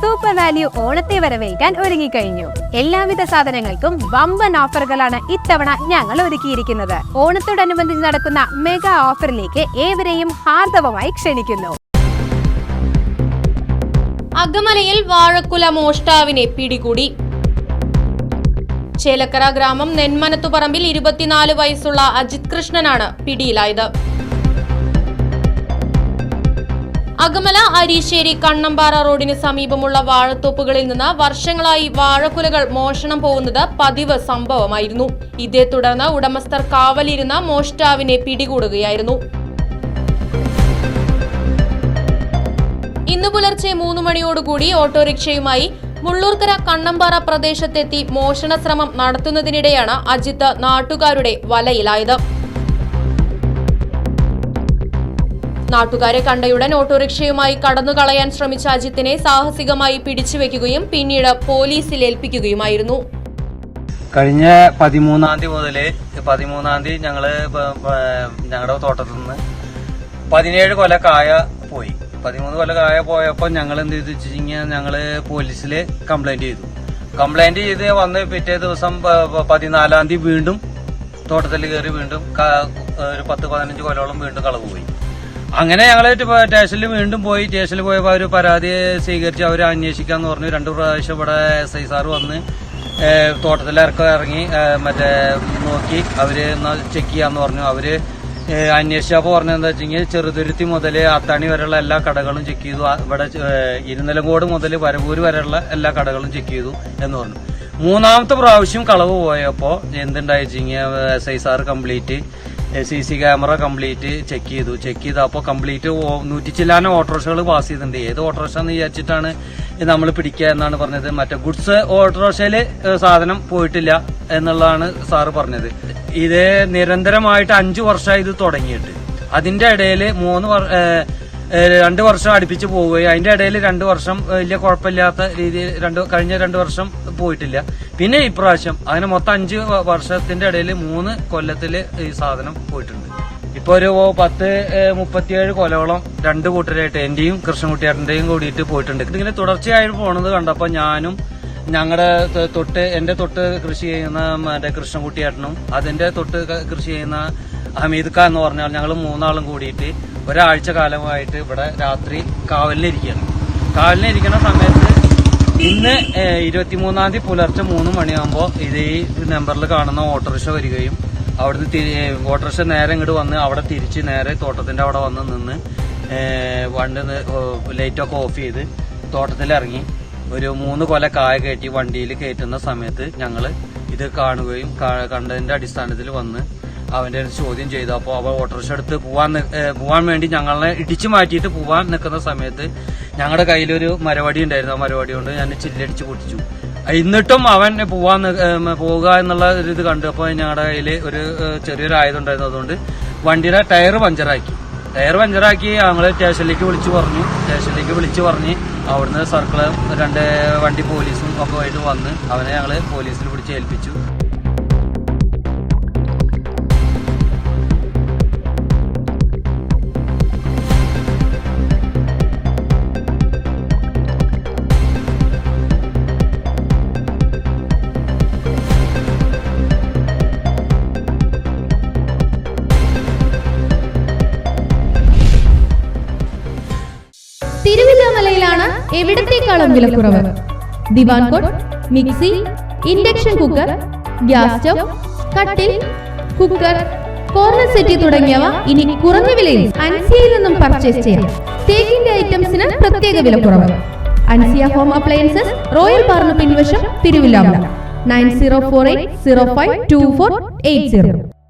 Super value ഓണത്തെ വരവേൽക്കാൻ ഒരുങ്ങിക്കഴിഞ്ഞു. എല്ലാവിധ സാധനങ്ങൾക്കും വമ്പൻ ഓഫറുകളാണ് ഇത്തവണ ഞങ്ങൾ ഒരുക്കിയിരിക്കുന്നത്. ഓണത്തോടനുബന്ധിച്ച് നടക്കുന്ന മെഗാ ഓഫറിലേക്ക് ഏവരെയും ഹാർദവമായി ക്ഷണിക്കുന്നു. അകമലയിൽ വാഴക്കുല മോഷ്ടാവിനെ പിടികൂടി. ചേലക്കര ഗ്രാമം നെന്മനത്തുപറമ്പിൽ ഇരുപത്തിനാല് വയസ്സുള്ള അജിത് കൃഷ്ണനാണ് പിടിയിലായത്. അകമല അരീശ്ശേരി കണ്ണമ്പാറ റോഡിന് സമീപമുള്ള വാഴത്തോപ്പുകളിൽ നിന്ന് വർഷങ്ങളായി വാഴക്കുലകൾ മോഷണം പോകുന്നത് പതിവ് സംഭവമായിരുന്നു. ഇതേ തുടർന്ന് ഉടമസ്ഥർ കാവലിരുന്ന മോഷ്ടാവിനെ പിടികൂടുകയായിരുന്നു. ഇന്ന് പുലർച്ചെ മൂന്ന് മണിയോടുകൂടി ഓട്ടോറിക്ഷയുമായി മുള്ളൂർക്കര കണ്ണമ്പാറ പ്രദേശത്തെത്തി മോഷണ ശ്രമം നടത്തുന്നതിനിടെയാണ് അജിത്ത് നാട്ടുകാരുടെ വലയിലായത്. നാട്ടുകാരെ കണ്ടയുടൻ ഓട്ടോറിക്ഷയുമായി കടന്നുകളയാൻ ശ്രമിച്ച അജിത്തിനെ സാഹസികമായി പിടിച്ചുവെക്കുകയും പിന്നീട് പോലീസിൽ ഏൽപ്പിക്കുകയുമായിരുന്നു. കഴിഞ്ഞ പതിമൂന്നാം തീയതി മുതൽ പതിമൂന്നാം തീയതി ഞങ്ങൾ ഞങ്ങളുടെ തോട്ടത്തിൽ നിന്ന് പതിനേഴ് കൊല കായ പോയി. പതിമൂന്ന് കൊല കായ പോയപ്പോൾ ഞങ്ങൾ എന്ത് ചെയ്തു വെച്ചിട്ടുണ്ടെങ്കിൽ ഞങ്ങൾ പോലീസിൽ കംപ്ലൈന്റ് ചെയ്തു. കംപ്ലൈന്റ് ചെയ്ത് വന്ന് പിറ്റേ ദിവസം പതിനാലാം തീയതി വീണ്ടും തോട്ടത്തിൽ കയറി വീണ്ടും ഒരു പത്ത് പതിനഞ്ച് കൊലോളം വീണ്ടും കളവ് പോയി. അങ്ങനെ ഞങ്ങൾ സ്റ്റേഷനിൽ വീണ്ടും പോയി. സ്റ്റേഷനിൽ പോയപ്പോൾ അവർ പരാതി സ്വീകരിച്ച് അവർ അന്വേഷിക്കാന്ന് പറഞ്ഞു. രണ്ടു പ്രാവശ്യം ഇവിടെ എസ് ഐ സാർ വന്ന് തോട്ടത്തിലിറക്കം ഇറങ്ങി മറ്റേ നോക്കി. അവർ ചെക്ക് ചെയ്യാന്ന് പറഞ്ഞു. അവർ അന്വേഷിച്ചപ്പോൾ പറഞ്ഞത് എന്താ വെച്ചെങ്കിൽ ചെറുതുരുത്തി മുതൽ അത്താണി വരെയുള്ള എല്ലാ കടകളും ചെക്ക് ചെയ്തു. ഇവിടെ ഇരുന്നലങ്കോട് മുതൽ വരവൂര് വരെയുള്ള എല്ലാ കടകളും ചെക്ക് ചെയ്തു എന്ന് പറഞ്ഞു. മൂന്നാമത്തെ പ്രാവശ്യം കളവ് പോയപ്പോൾ എന്തുണ്ടായി വെച്ചെങ്കിൽ S I sir complete C C camera complete check ചെയ്തു. ചെക്ക് ചെയ്തപ്പോൾ കംപ്ലീറ്റ് നൂറ്റി ചില്ലാനം ഓട്ടോറിക്ഷകൾ പാസ് ചെയ്തിട്ടുണ്ട്. ഏത് ഓട്ടോറിക്ഷ എന്ന് വിചാരിച്ചിട്ടാണ് നമ്മൾ പിടിക്കുക എന്നാണ് പറഞ്ഞത്. മറ്റേ ഗുഡ്സ് ഓട്ടോറിക്ഷയിൽ സാധനം പോയിട്ടില്ല എന്നുള്ളതാണ് സാറ് പറഞ്ഞത്. ഇത് നിരന്തരമായിട്ട് അഞ്ചു വർഷമായി ഇത് തുടങ്ങിയിട്ട്. അതിന്റെ ഇടയിൽ മൂന്ന് രണ്ട് വർഷം അടുപ്പിച്ച് പോവുകയും അതിന്റെ ഇടയിൽ രണ്ട് വർഷം വലിയ കുഴപ്പമില്ലാത്ത രീതിയിൽ രണ്ട് കഴിഞ്ഞ രണ്ട് വർഷം പോയിട്ടില്ല. പിന്നെ ഇപ്രാവശ്യം അങ്ങനെ മൊത്തം അഞ്ച് വർഷത്തിന്റെ ഇടയിൽ മൂന്ന് കൊല്ലത്തിൽ ഈ സാധനം പോയിട്ടുണ്ട്. ഇപ്പൊ ഒരു പത്ത് മുപ്പത്തിയേഴ് കൊലോളം രണ്ട് കൂട്ടരായിട്ട് എന്റെയും കൃഷ്ണൻകുട്ടിയാട്ടന്റെയും കൂടിയിട്ട് പോയിട്ടുണ്ട്. ഇതിങ്ങനെ തുടർച്ചയായിട്ട് പോണത് കണ്ടപ്പോ ഞാനും ഞങ്ങളുടെ തൊട്ട് എന്റെ തൊട്ട് കൃഷി ചെയ്യുന്ന മറ്റേ കൃഷ്ണൻകുട്ടിയേട്ടനും അതിന്റെ തൊട്ട് കൃഷി ചെയ്യുന്ന ഹമീദ് ഖാൻ എന്ന് പറഞ്ഞാൽ ഞങ്ങൾ മൂന്നാളും കൂടിയിട്ട് ഒരാഴ്ച കാലമായിട്ട് ഇവിടെ രാത്രി കാവലിനിരിക്കുകയാണ് കാവലിനിരിക്കുന്ന സമയത്ത് ഇന്ന് ഇരുപത്തിമൂന്നാം തീയതി പുലർച്ചെ മൂന്ന് മണിയാകുമ്പോൾ ഇത് ഈ നമ്പറിൽ കാണുന്ന ഓട്ടോറിക്ഷ വരികയും അവിടുന്ന് ഓട്ടോറിക്ഷ നേരെ ഇങ്ങോട്ട് വന്ന് അവിടെ തിരിച്ച് നേരെ തോട്ടത്തിന്റെ അവിടെ വന്ന് നിന്ന് വണ്ട് ലൈറ്റൊക്കെ ഓഫ് ചെയ്ത് തോട്ടത്തിലിറങ്ങി ഒരു മൂന്ന് കൊല കായ കയറ്റി വണ്ടിയിൽ കയറ്റുന്ന സമയത്ത് ഞങ്ങൾ ഇത് കാണുകയും കണ്ടതിന്റെ അടിസ്ഥാനത്തിൽ വന്ന് അവന്റെ ചോദ്യം ചെയ്തു. അപ്പോൾ അവ ഓട്ടോറിക്ഷ എടുത്ത് പോവാൻ പോവാൻ വേണ്ടി ഞങ്ങളെ ഇടിച്ചു മാറ്റിയിട്ട് പോവാൻ നിൽക്കുന്ന സമയത്ത് ഞങ്ങളുടെ കയ്യിലൊരു മരവടി ഉണ്ടായിരുന്നു. ആ മരവടി കൊണ്ട് ഞാൻ ചില്ലടിച്ച് പൊട്ടിച്ചു. എന്നിട്ടും അവൻ പോവാൻ പോവുക എന്നുള്ള ഒരു ഇത് കണ്ടു. അപ്പോൾ ഞങ്ങളുടെ കയ്യിൽ ഒരു ചെറിയൊരു ആയുധം ഉണ്ടായിരുന്നു. അതുകൊണ്ട് വണ്ടിയുടെ ടയർ പഞ്ചറാക്കി. ടയർ പഞ്ചറാക്കി ഞങ്ങൾ സ്റ്റേഷനിലേക്ക് വിളിച്ചു പറഞ്ഞു. സ്റ്റേഷനിലേക്ക് വിളിച്ചു പറഞ്ഞ് അവിടുന്ന് സർക്കിൾ രണ്ട് വണ്ടി പോലീസും ഒക്കെ ആയിട്ട് വന്ന് അവനെ ഞങ്ങൾ പോലീസിൽ പിടിച്ച് ഏൽപ്പിച്ചു. തിരുവില്ലാമലയിലാണ് എവിടത്തേക്കാളും വിലക്കുറവ്? Divan cot mixie induction cooker gas stove കട്ടിൽ കുക്കർ കോർണർ സെറ്റി തുടങ്ങിയവ ഇനി കുറഞ്ഞ വിലയിൽ അൻസിയയിൽ നിന്നും പർച്ചേസ് ചെയ്യാം. തേക്കിന്റെ ഐറ്റംസിന് പ്രത്യേക വിലക്കുറവ്. അൻസിയ ഹോം അപ്ലയൻസസ് റോയൽ പാർന്ന് പിൻവശം Thiruvilwamala. Nine zero four eight zero five two four eight zero.